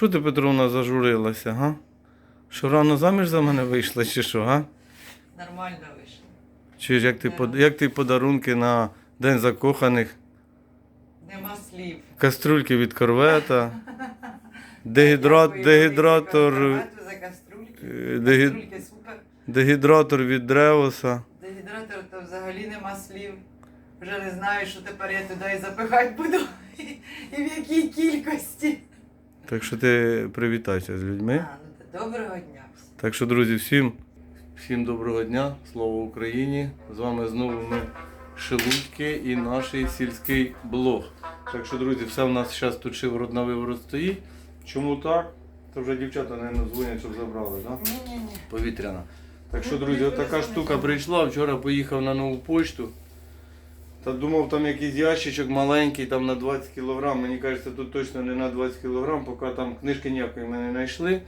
Що ти, Петровна, зажурилася, га? Що рано заміж за мене вийшла, чи що, га? Нормально вийшло. Чи ж як ти, под- як ти подарунки на День закоханих, Нема слів. каструльки від корвета, дегідрат, Дякую, дегідратор, велике за каструльки. е, дегі- Каструльки супер. дегідратор від Древоса. Дегідратор то взагалі нема слів. Вже не знаю, що тепер я туди і запихати буду. І в якій кількості. Так що ти привітайся з людьми. Ну доброго дня. Так що, друзі, всім, всім доброго дня, слава Україні! З вами знову ми Шелудьки і наш сільський блог. Так що, друзі, все в нас зараз тут шиворот на виворот стоїть. Чому так? Це вже дівчата, мабуть, дзвонять, щоб забрали, так? Да? Ні-ні-ні. Повітряна. Так що, друзі, отака штука прийшла. Вчора поїхав на нову почту. Та думав, там якийсь ящичок маленький, там на 20 кг. Мені кажеться, тут точно не на 20 кг, поки там книжки ніякої ми не знайшли.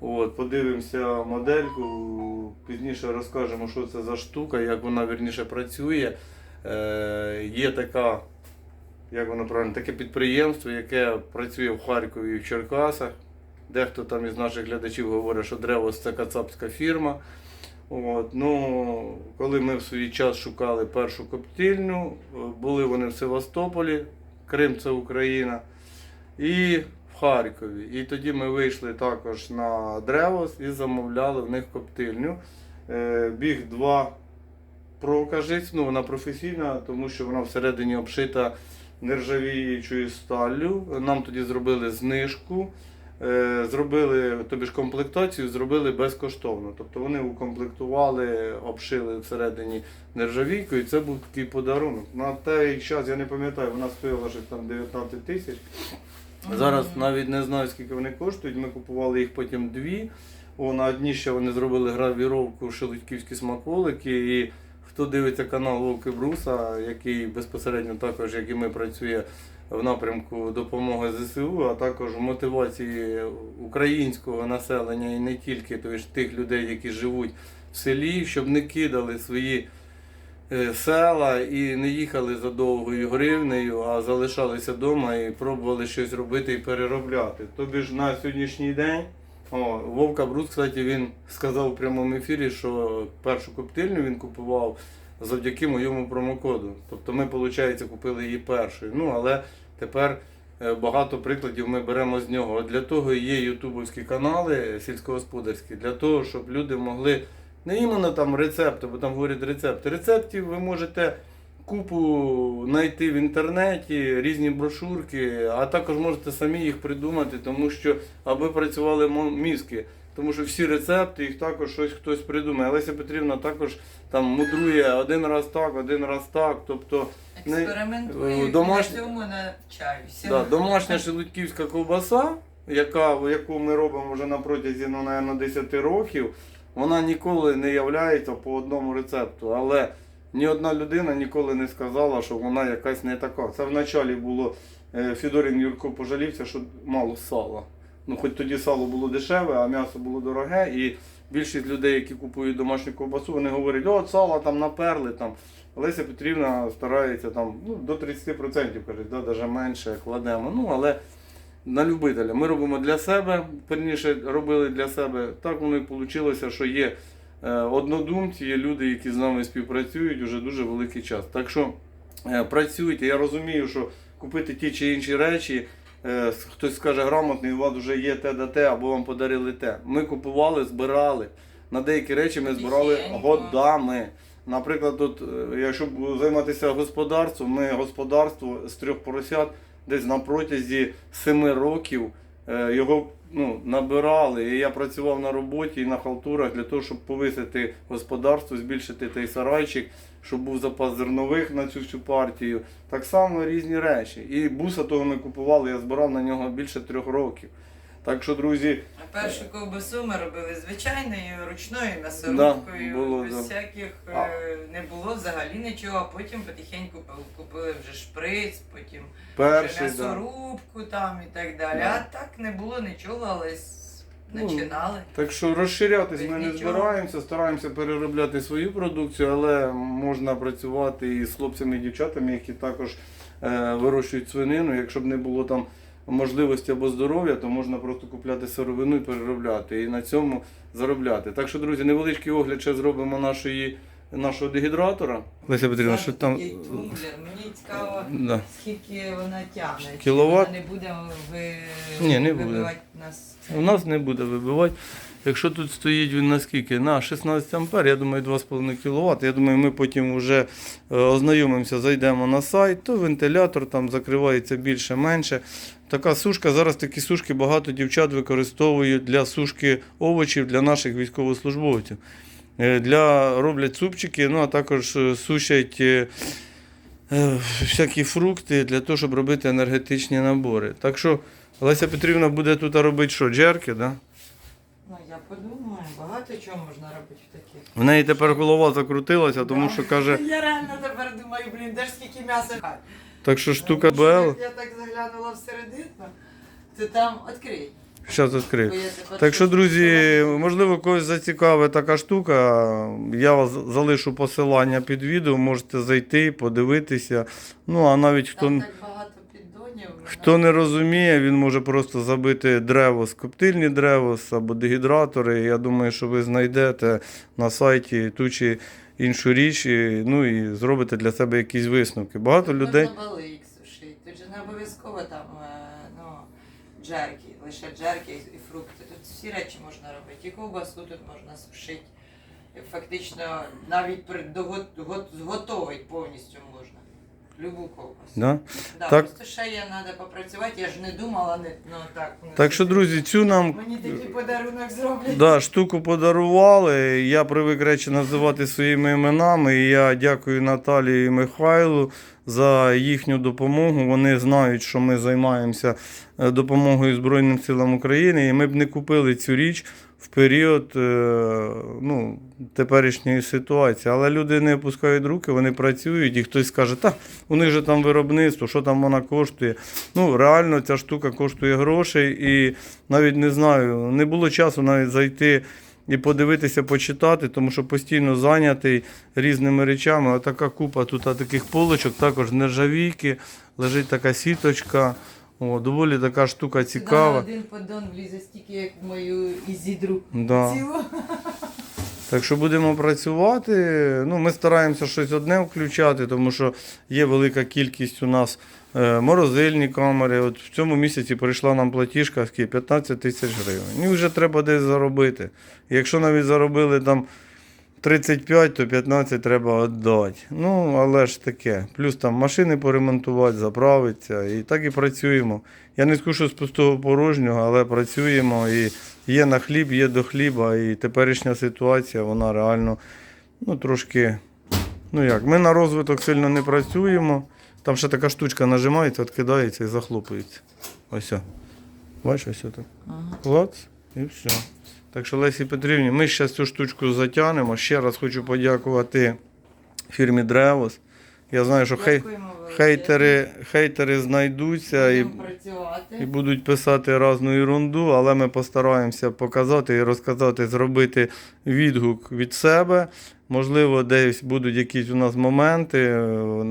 От, подивимося модельку, пізніше розкажемо, що це за штука, як вона вірніше працює. Е, є така, як воно правильно, таке підприємство, яке працює в Харкові і в Черкасах. Дехто там із наших глядачів говорить, що Древос це кацапська фірма. От, ну, коли ми в свій час шукали першу коптильню, е, були вони в Севастополі, Крим це Україна, і в Харкові. І тоді ми вийшли також на Древос і замовляли в них коптильню. Е, Біг 2 Pro, ну вона професійна, тому що вона всередині обшита нержавіючою сталлю. Нам тоді зробили знижку. Е, Зробили тобі ж комплектацію, зробили безкоштовно. Тобто вони укомплектували, обшили всередині нержавійкою, і це був такий подарунок. На той час я не пам'ятаю, вона стояла щось там 19 тисяч. Зараз навіть не знаю, скільки вони коштують. Ми купували їх потім дві. О, на одній ще вони зробили гравіровку шелудьківські смаколики. І хто дивиться канал Вовки Бруса, який безпосередньо також, як і ми, працює в напрямку допомоги ЗСУ, а також мотивації українського населення і не тільки тобто тих людей, які живуть в селі, щоб не кидали свої е, села і не їхали за довгою гривнею, а залишалися вдома і пробували щось робити і переробляти. Тобі ж на сьогоднішній день. О, Вовка Брус, кстати, він сказав в прямому ефірі, що першу коптильню він купував завдяки моєму промокоду. Тобто ми, виходить, купили її першою. Ну, але тепер е, багато прикладів ми беремо з нього. Для того є ютубовські канали сільськогосподарські, для того, щоб люди могли не іменно там рецепти, бо там говорять рецепти. Рецептів ви можете купу знайти в інтернеті, різні брошурки, а також можете самі їх придумати, тому що аби працювали мізки. Тому що всі рецепти, їх також щось хтось придумає. Леся Петрівна також там мудрує один раз так, один раз так. Тобто Експериментую, е, на цьому навчаюся. да, домашня шелудьківська ковбаса, яка, яку ми робимо вже на протязі ну, наверно, 10 років, вона ніколи не являється по одному рецепту. Але ні одна людина ніколи не сказала, що вона якась не така. Це вначалі було е, Федорин Юрко пожалівся, що мало сала. Ну, хоч тоді сало було дешеве, а м'ясо було дороге. І більшість людей, які купують домашню ковбасу, вони говорять, от сало там наперли. Там. Леся Петрівна старається там ну, до 30%, каже, да, навіть менше кладемо. Ну, але на любителя. Ми робимо для себе, перніше робили для себе. Так воно і вийшло, що є однодумці, є люди, які з нами співпрацюють уже дуже великий час. Так що е, працюйте. Я розумію, що купити ті чи інші речі. е, Хтось скаже грамотний, у вас вже є те да те, або вам подарили те. Ми купували, збирали. На деякі речі ми збирали годами. Наприклад, тут, е, якщо займатися господарством, ми господарство з трьох поросят десь на протязі семи років е, його ну, набирали. І я працював на роботі і на халтурах для того, щоб повисити господарство, збільшити той сарайчик, щоб був запас зернових на цю всю партію. Так само різні речі. І буса того ми купували, я збирав на нього більше трьох років. Так що, друзі, А першу ковбасу ми робили звичайною, ручною Да, було, без да. всяких А. е, не було взагалі нічого, а потім потихеньку купили вже шприц, потім вже перший. Да. м'ясорубку там і так далі. Да. А так не було нічого, але с- Ну, починали. Так що розширятись ми не нічого. збираємося, стараємося переробляти свою продукцію, але можна працювати і з хлопцями і дівчатами, які також е, вирощують свинину. Якщо б не було там можливості або здоров'я, то можна просто купляти сировину і переробляти і на цьому заробляти. Так що, друзі, невеличкий огляд ще зробимо нашої, нашого дегідратора. Леся Петрівна, що там. Мені цікаво, Да. скільки вона тягне. Чи Кіловат? Вона не буде ви... Ні, не буде. вибивати нас. У нас не буде вибивати. Якщо тут стоїть він на скільки? На 16 ампер, я думаю, 2,5 кВт. Я думаю, ми потім вже е, ознайомимося, зайдемо на сайт, то вентилятор там закривається більше-менше. Така сушка, зараз такі сушки багато дівчат використовують для сушки овочів для наших військовослужбовців. Е, Для роблять супчики, ну а також е, сушать всякі фрукти для того, щоб робити енергетичні набори. Так що Леся Петрівна буде тут робити що, джерки, да? Ну, я подумаю, багато чого можна робити в таких. В неї тепер голова закрутилася, тому що каже, Я реально тепер думаю, блін, де ж скільки м'яса хай. так що штука Тому БЛ. Я так заглянула всередину, то там відкрий. Зараз відкрию. Бо Так що, друзі, можливо, когось зацікавить така штука. Я вас залишу посилання під відео, можете зайти, подивитися. Ну, а навіть хто, Там так багато. Хто не розуміє, він може просто забити древос, коптильні древос або дегідратори. Я думаю, що ви знайдете на сайті ту чи іншу річ, і, ну і зробите для себе якісь висновки. Багато Тут людей. Можна балик сушити. Тут же не обов'язково там е, ну, джерки, лише джерки і фрукти. Тут всі речі можна робити. І ковбасу тут можна сушити. Фактично навіть дого- повністю можна. Любу ковбасу. Да? Да, Так. Просто ще я треба попрацювати, я ж не думала, не, ну так. ну, Так що, друзі, цю нам Мені такий подарунок зроблять. Да, штуку подарували. Я привик речі називати своїми іменами. І я дякую Наталії і Михайлу за їхню допомогу. Вони знають, що ми займаємося е, допомогою Збройним силам України, і ми б не купили цю річ в період е, ну, теперішньої ситуації. Але люди не опускають руки, вони працюють, і хтось скаже, так, у них же там виробництво, що там вона коштує. Ну, реально ця штука коштує грошей, і навіть не знаю, не було часу навіть зайти і подивитися, почитати, тому що постійно зайнятий різними речами. Отака купа тут таких полочок, також нержавійки, лежить така сіточка. О, доволі така штука На цікава. один поддон влізе стільки, як в мою ізідру. Да. Цілу. Так що будемо працювати. Ну, ми стараємося щось одне включати, тому що є велика кількість у нас е, морозильні камери. От в цьому місяці прийшла нам платіжка 15 тисяч гривень. І вже треба десь заробити. Якщо навіть заробили там 35, то 15 треба віддати. Ну, але ж таке. Плюс там машини поремонтувати, заправитися. І так і працюємо. Я не скажу з пустого порожнього, але працюємо. І є на хліб, є до хліба. І теперішня ситуація, вона реально ну, трошки. Ну як, ми на розвиток сильно не працюємо. Там ще така штучка нажимається, відкидається і захлопується. Ось. о. Бачиш, ось так. Ага. Клац і все. Так що Лесі Петрівні, ми ще цю штучку затягнемо. Ще раз хочу подякувати фірмі Древос. Я знаю, що хей. Хейтери, хейтери знайдуться і, Будемо працювати. і будуть писати різну ерунду, але ми постараємося показати і розказати, зробити відгук від себе. Можливо, десь будуть якісь у нас моменти.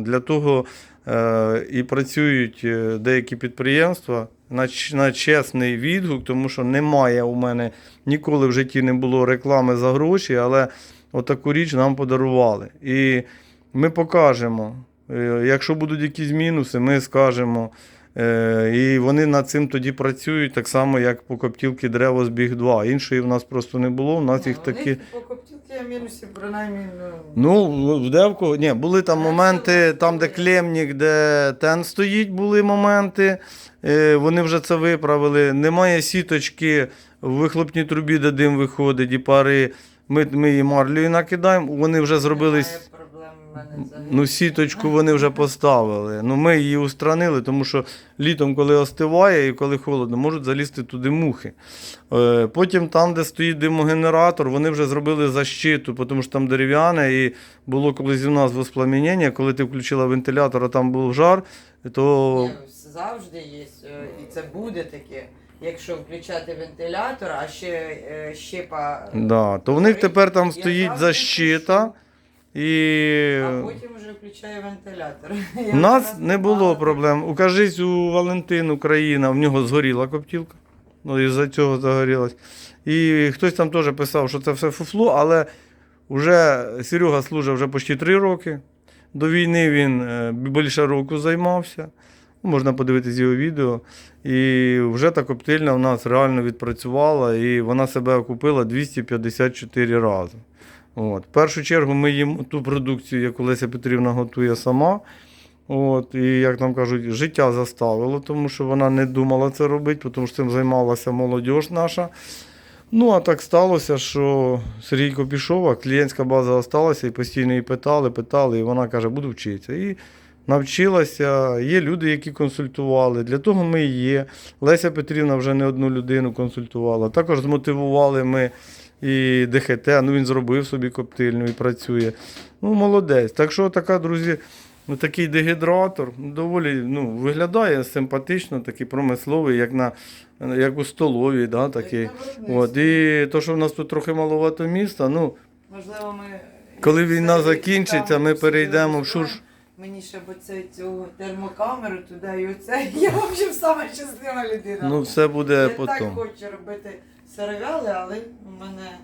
Для того е, і працюють е, деякі підприємства на, на чесний відгук, тому що немає у мене ніколи в житті не було реклами за гроші, але отаку річ нам подарували. І ми покажемо. Е, Якщо будуть якісь мінуси, ми скажемо. Е, І вони над цим тоді працюють, так само, як по коптілки Древо Збіг 2. Іншої в нас просто не було. У нас їх такі. мінусів, принаймні, ну, Ну, в Девко, ні, були там моменти, там, де клемнік, де тен стоїть, були моменти. Е, Вони вже це виправили. Немає сіточки в вихлопній трубі, де дим виходить, і пари. Ми, ми її марлею накидаємо. Вони вже зробили. немає проблем в мене. Ну, сіточку вони вже поставили. Ну, ми її устранили, тому що літом, коли остиває і коли холодно, можуть залізти туди мухи. Е, Потім там, де стоїть димогенератор, вони вже зробили защиту, тому що там дерев'яне, і було колись у нас воспламінення, коли ти включила вентилятор, а там був жар, то Ні, завжди є, е, і це буде таке. Якщо включати вентилятор, а ще е, щепа. е, Да, то в них тепер там Я стоїть завжди защита. пишу. І А потім вже включає вентилятор. у нас не було проблем. Укажись у Валентин Україна, в нього згоріла коптілка. Ну, із-за цього загорілась. І хтось там теж писав, що це все фуфло, але вже Серега служить вже почти три роки. До війни він е, більше року займався. Ну, Можна подивитись його відео. І вже та коптильня в нас реально відпрацювала, і вона себе окупила 254 рази. От. В першу чергу ми їмо ту продукцію, яку Леся Петрівна готує сама. От, і, як нам кажуть, життя заставило, тому що вона не думала це робити, тому що цим займалася молодь наша. Ну, а так сталося, що Сергійко пішов, а клієнтська база залишилася і постійно її питали, питали, і вона каже, буду вчитися. І навчилася. Є люди, які консультували. Для того ми і є. Леся Петрівна вже не одну людину консультувала. Також змотивували ми і ДХТ, ну він зробив собі коптильню і працює. Ну, молодець. Так що така, друзі, ну, такий дегідратор доволі ну, виглядає симпатично, такий промисловий, як, на, як у столовій. Да, такий. От, і то, що в нас тут трохи маловато міста, ну, Можливо, ми. Коли війна закінчиться, ми перейдемо в Шурш. Мені ще б оце цю термокамеру туди і оце. Я взагалі сама щаслива людина. ну все буде Я потім. так хочу робити сировяли, але у мене.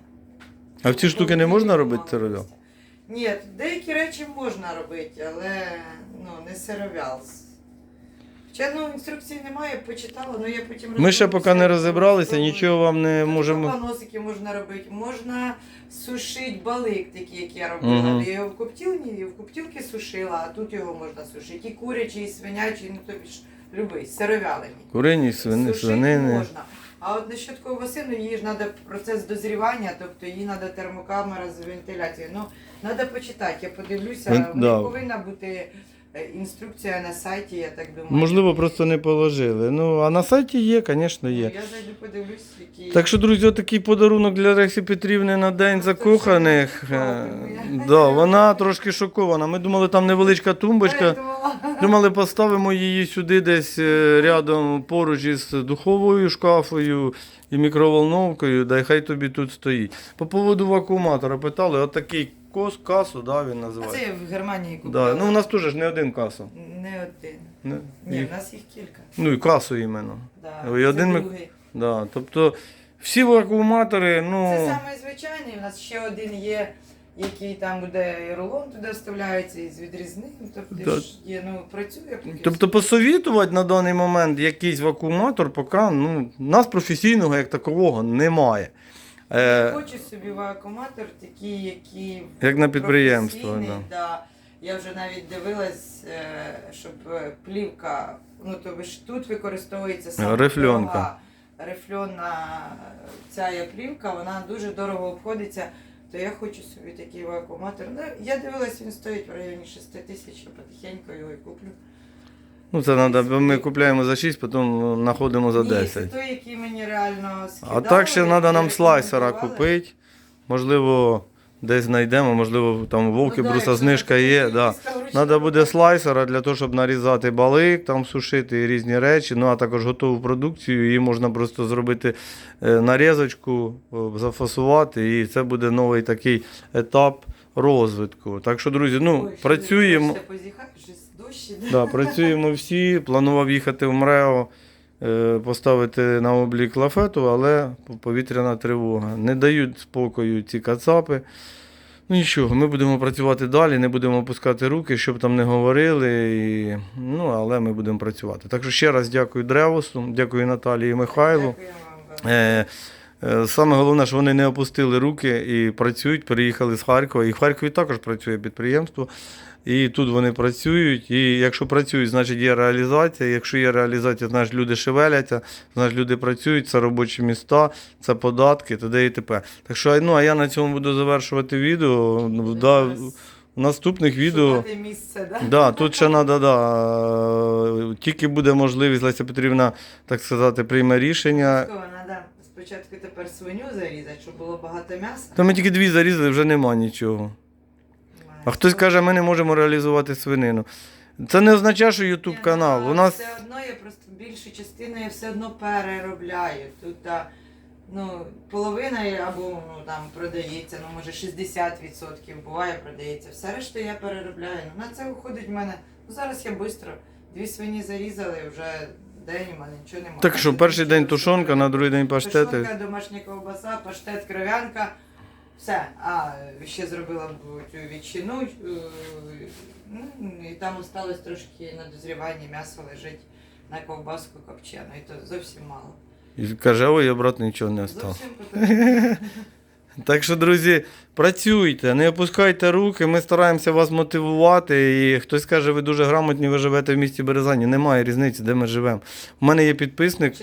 А в ці штуки не можна робити сировял? Ні, деякі речі можна робити, але ну, не сировял. Хоча ну, інструкції немає, почитала, ну я потім Ми ще поки не розібралися, нічого вам не можемо. Паносики можна робити, можна сушити балик, такий, як я робила. Мгм. Я його в коптілні, в коптілки сушила, а тут його можна сушити. І курячий, і свинячий, ну тобі ж любий, сировялений. Курині, свини, свинини. можна. А от насчет ковбасини, її ж треба процес дозрівання, тобто їй треба термокамера з вентиляцією. Ну, треба почитати, я подивлюся, да. повинна бути е, інструкція на сайті, я так думаю. Можливо, просто не положили. Ну, а на сайті є, звісно, Ну, є. Я зайду подивлюсь, які. Так що, друзі, отакий подарунок для Рексі Петрівни на День Ну, закоханих. Е. Да, вона трошки шокована. Ми думали, там невеличка тумбочка. Думали, поставимо її сюди десь е, рядом поруч із духовою шкафою і мікроволновкою, да й хай тобі тут стоїть. По поводу вакууматора питали, отакий кос, касу, да, він А називається. це в Германії купила. Да. Ну, у нас теж ж не один касу. Не один. Не? Ні, Їх- в нас їх кілька. Ну і касу іменно. Да. Це один ми- другий. Да. Тобто всі вакууматори, Це ну. саме звичайний. У нас ще один є, який там буде і рулон туди вставляється із відрізним. Тобто Да. ж є, ну працює поки. Тобто посовітувати на даний момент якийсь вакууматор, поки ну, нас професійного як такового немає. Я Е, хочу собі вакууматор, такий, який як на підприємство. професійний, Да. Да. Я вже навіть дивилась, е, щоб е, плівка, ну тобто ж тут використовується саме Рифльонка. дорога, рифльонна ця є плівка, вона дуже дорого обходиться. То я хочу собі такий вакууматор. Ну, я дивилась, він стоїть в районі 6 тисяч, я потихеньку його і куплю. Ну, це треба, бо ми купляємо за 6, потім знаходимо за Ні, це 10. той, який мені реально скидали. А так ще треба нам слайсера купити. Можливо, десь знайдемо, можливо, там вовки Ну, бруса знижка є. Да. Треба буде слайсера для того, щоб нарізати балик, там сушити і різні речі. Ну а також готову продукцію. Її можна просто зробити е, нарізочку, зафасувати, і це буде новий такий етап розвитку. Так що, друзі, ну Ой, працюємо. ти позіхаєш, щось дощ іде. Да, працюємо всі. Планував їхати в МРЕО, е, поставити на облік лафету, але повітряна тривога. Не дають спокою ці кацапи. Ну нічого, ми будемо працювати далі, не будемо опускати руки, щоб там не говорили. І, ну, але ми будемо працювати. Так що ще раз дякую Древосу, дякую Наталії Михайлу. Дякую вам. Е, Саме головне, що вони не опустили руки і працюють, переїхали з Харкова. І в Харкові також працює підприємство. І тут вони працюють. І якщо працюють, значить є реалізація. Якщо є реалізація, значить люди шевеляться, значить люди працюють, це робочі міста, це податки, т.д. і т.п. Так що, ну, а я на цьому буду завершувати відео. Ну, Да, в наступних відео. Місце, да? Да, тут ще треба, да, тільки буде можливість, Леся Петрівна, так сказати, прийме рішення. Треба спочатку тепер свиню зарізати, щоб було багато м'яса. Та ми тільки дві зарізали, вже нема нічого. А хтось каже, ми не можемо реалізувати свинину. Це не означає, що Ютуб канал. У нас Все одно я просто більшу частину я все одно переробляю. Тут а, ну, половина або ну, там продається, ну може 60% буває, продається. Все решта я переробляю. Ну, на це виходить в мене. Ну зараз я швидко дві свині зарізали, вже день у мене нічого немає. Так що перший день тушонка, на другий день паштети. Тушонка, домашня ковбаса, паштет, кров'янка. Все. А, ще зробила цю ветчину. е, Ну, і там осталось трошки на дозріванні м'ясо лежить на ковбаску копчену. І то зовсім мало. І каже, ой, обратно нічого не стало. Зовсім потрібно. Так що, друзі, працюйте, не опускайте руки, ми стараємося вас мотивувати. І хтось каже, ви дуже грамотні, ви живете в місті Березані. Немає різниці, де ми живемо. У мене є підписник.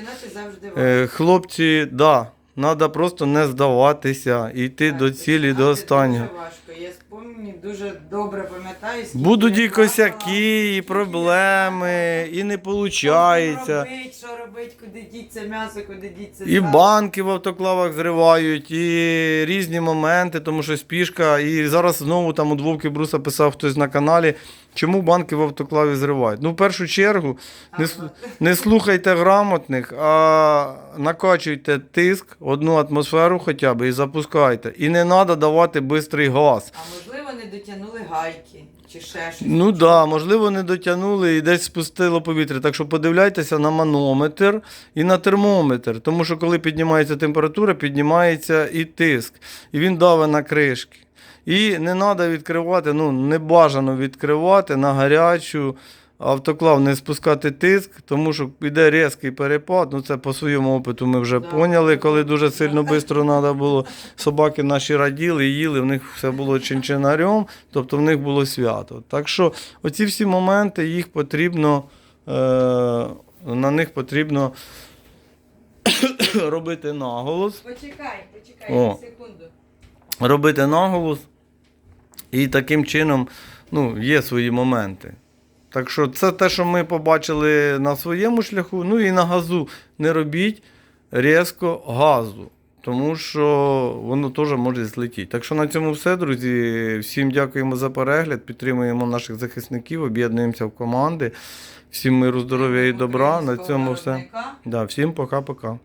Е, хлопці, да, треба просто не здаватися, йти Так, до цілі, до останнього. Дуже важко. Я спомню, дуже добре пам'ятаю. скільки Будуть я і косяки, і проблеми, і не плакала. виходить. Що робить, що робить, куди діться м'ясо, куди діться І сало. банки в автоклавах зривають, і різні моменти, тому що спішка. І зараз знову там у Вовки Бруса писав хтось на каналі, чому банки в автоклаві зривають. Ну, в першу чергу, не, с- не слухайте грамотних, а накачуйте тиск, одну атмосферу хоча б і запускайте. І не треба давати швидкий газ. А можливо, не дотягнули гайки чи ще щось. Ну так, да, можливо, не дотягнули і десь спустило повітря. Так що подивляйтеся на манометр і на термометр. Тому що коли піднімається температура, піднімається і тиск. І він давить на кришки. І не треба відкривати, ну не бажано відкривати на гарячу. Автоклав не спускати тиск, тому що йде різкий перепад. Ну це по своєму опиту ми вже Да. поняли, коли дуже сильно швидко треба було. Собаки наші раділи, їли, в них все було чинчинарем, тобто в них було свято. Так що оці всі моменти їх потрібно, е, на них потрібно робити наголос. Почекай, почекай О. секунду. робити наголос. І таким чином ну, є свої моменти. Так що це те, що ми побачили на своєму шляху. Ну і на газу не робіть різко газу, тому що воно теж може злетіти. Так що на цьому все, друзі. Всім дякуємо за перегляд, підтримуємо наших захисників, об'єднуємося в команди. Всім миру, здоров'я і добра. На цьому все. Да, всім пока-пока.